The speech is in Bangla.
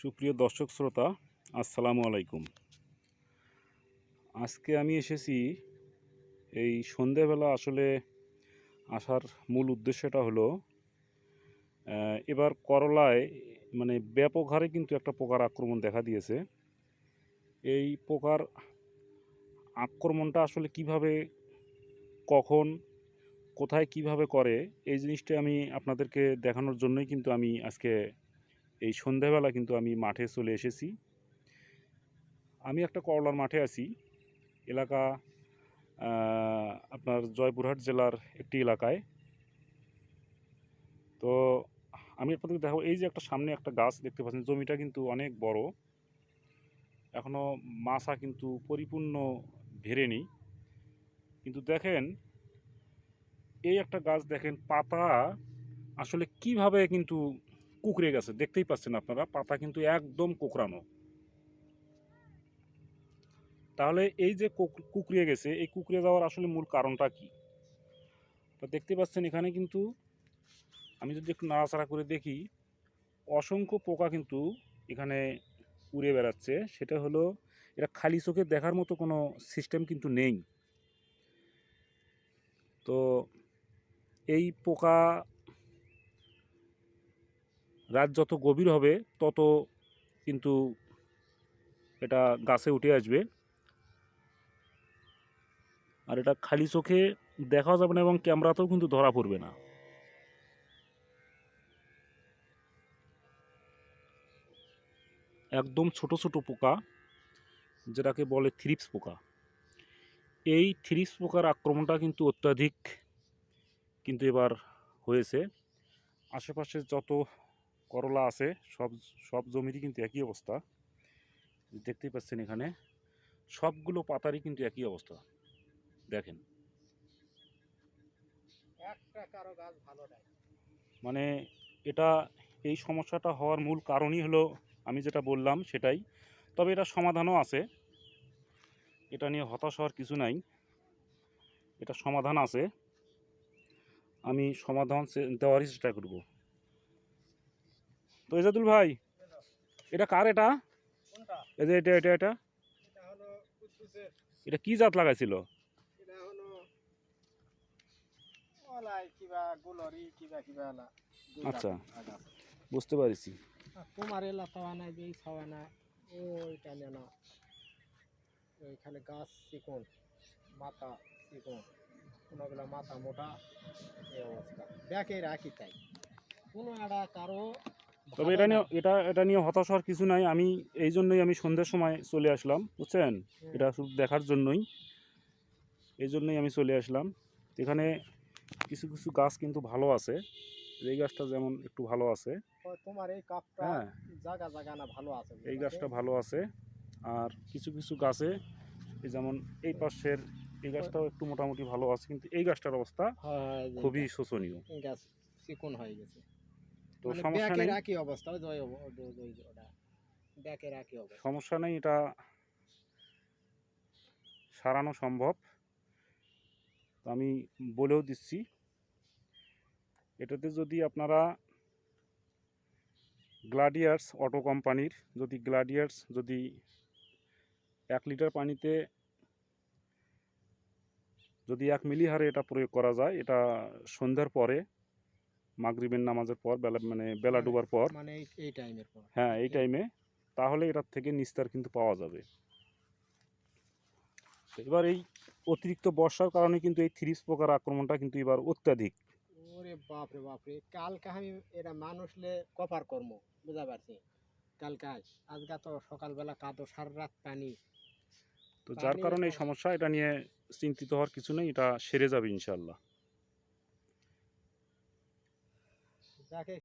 সুপ্রিয় দর্শক শ্রোতা, আসসালামু আলাইকুম। আজকে আমি এসেছি এই সন্ধেবেলা আসলে আসার মূল উদ্দেশ্যটা হলো এবার করলায় মানে ব্যাপক হারে কিন্তু একটা পোকার আক্রমণ দেখা দিয়েছে। এই পোকার আক্রমণটা আসলে কীভাবে, কখন, কোথায় কীভাবে করে, এই জিনিসটা আমি আপনাদেরকে দেখানোর জন্যই কিন্তু আমি আজকে এই সন্ধ্যাবেলা কিন্তু আমি মাঠে চলে এসেছি। আমি একটা করলার মাঠে আছি। এলাকা আপনার জয়পুরহাট জেলার একটি এলাকায়। তো আমি আপনাদের দেখাবো এই যে একটা সামনে একটা গাছ দেখতে পাচ্ছেন, জমিটা কিন্তু অনেক বড়। এখনও মাছা কিন্তু পরিপূর্ণ ভেরেনি কিন্তু দেখেন, এই একটা গাছ দেখেন, পাতা আসলে কীভাবে কিন্তু কুকড়ে গেছে, দেখতেই পাচ্ছেন আপনারা, পাতা কিন্তু একদম কোকড়ানো। তাহলে এই যে কুক- কুকড়িয়ে গেছে, এই কুকড়ে যাওয়ার আসলে মূল কারণটা কি? তো দেখতে পাচ্ছেন এখানে কিন্তু, আমি যদি একটু নাড়াচাড়া করে দেখি, অসংখ্য পোকা কিন্তু এখানে উড়ে বেড়াচ্ছে। সেটা হলো এটা খালি চোখে দেখার মতো কোনো সিস্টেম কিন্তু নেই। তো এই পোকা রাত যত গভীর হবে, তত কিন্তু এটা গাছে উঠে আসবে। আর এটা খালি চোখে দেখাও যাবে না এবং ক্যামেরাতেও কিন্তু ধরা পড়বে না। একদম ছোট ছোট পোকা, যেটাকে বলে থ্রিপস পোকা। এই থ্রিপস পোকার আক্রমণটা কিন্তু অত্যাধিক কিন্তু এবার হয়েছে। আশেপাশে যত করলা আছে সব সব জমিরই কিন্তু একই অবস্থা। দেখতেই পাচ্ছেন এখানে সবগুলো পাতারই কিন্তু একই অবস্থা। দেখেন। একটা ভালো মানে এটা এই সমস্যাটা হওয়ার মূল কারণই হলো আমি যেটা বললাম সেটাই। তবে এটা সমাধানও আছে। এটা নিয়ে হতাশ হওয়ার কিছু নাই। এটা সমাধান আছে। আমি সমাধান দেওয়ারই চেষ্টা করব। তো এজাদুল ভাই এটা কার এটা? এই যে এটা এটা এটা। এটা হলো এটা কি জাত লাগাইছিল? এটা হলো ওলাই কিবা গুলরি কিবা কিবা আচ্ছা। বুঝতে পারছি। তোমার এলা পাওয়া নাই এই খাওয়া না ওইটা নেন ওইখানে গাছ চিকন মাথা চিকন। কোনোগুলা মাথা মোটা এই অবস্থা। দেখে রাখি তাই। কোনো একটা কারও তবে এটা নিয়ে এটা এটা নিয়ে হতাশ হওয়ার কিছু নাই। আমি এই জন্যই আমি সন্ধ্যের সময় চলে আসলাম বুঝছেন? এটা শুধু দেখার জন্যই। এই জন্যই আমি চলে আসলাম। এখানে কিছু কিছু গাছ কিন্তু ভালো আছে। এই গাছটা যেমন একটু ভালো আছে। তোমার এই কাপটা হ্যাঁ। জায়গা জায়গা না ভালো আছে এই গাছটা ভালো আছে। আর কিছু কিছু গাছে যেমন এই পাশের এই গাছটাও একটু মোটামুটি ভালো আছে কিন্তু এই গাছটার অবস্থা হ্যাঁ খুবই শোচনীয়। গাছ চিকন হয়ে গেছে। তো মানে সমস্যা নেই। একই অবস্থা ওটা ব্যাকের একই সমস্যা নেই এটা সারানো সম্ভব। তো আমি বলেও দিচ্ছি এটাতে যদি আপনারা গ্লাডিয়ার্স অটো কোম্পানির যদি গ্লাডিয়ার্স যদি এক লিটার পানিতে যদি এক মিলি হারে এটা প্রয়োগ করা যায় এটা সন্ধ্যার পরে মাগরিবের নামাজের পর বেলা মানে বেলা ডোবার পর। মানে এই- টাইমের পর। হ্যাঁ এই টাইমে তাহলে এটার থেকে নিস্তার কিন্তু পাওয়া যাবে। এবার এই অতিরিক্ত বর্ষার কারণে কিন্তু এই থ্রিস পোকার আক্রমণটা কিন্তু এবার অত্যাধিক। ওরে বাপ রে বাপ রে কালকে আমি এটা মানুষলে কপার কর্ম বুঝা পারছি? কালকে আজকে তো সকালবেলা কাদো সারা রাত পানি। তো যার কারণে এই সমস্যা এটা নিয়ে চিন্তিত হওয়ার কিছু নেই এটা সেরে যাবে ইনশাল্লাহ রাখে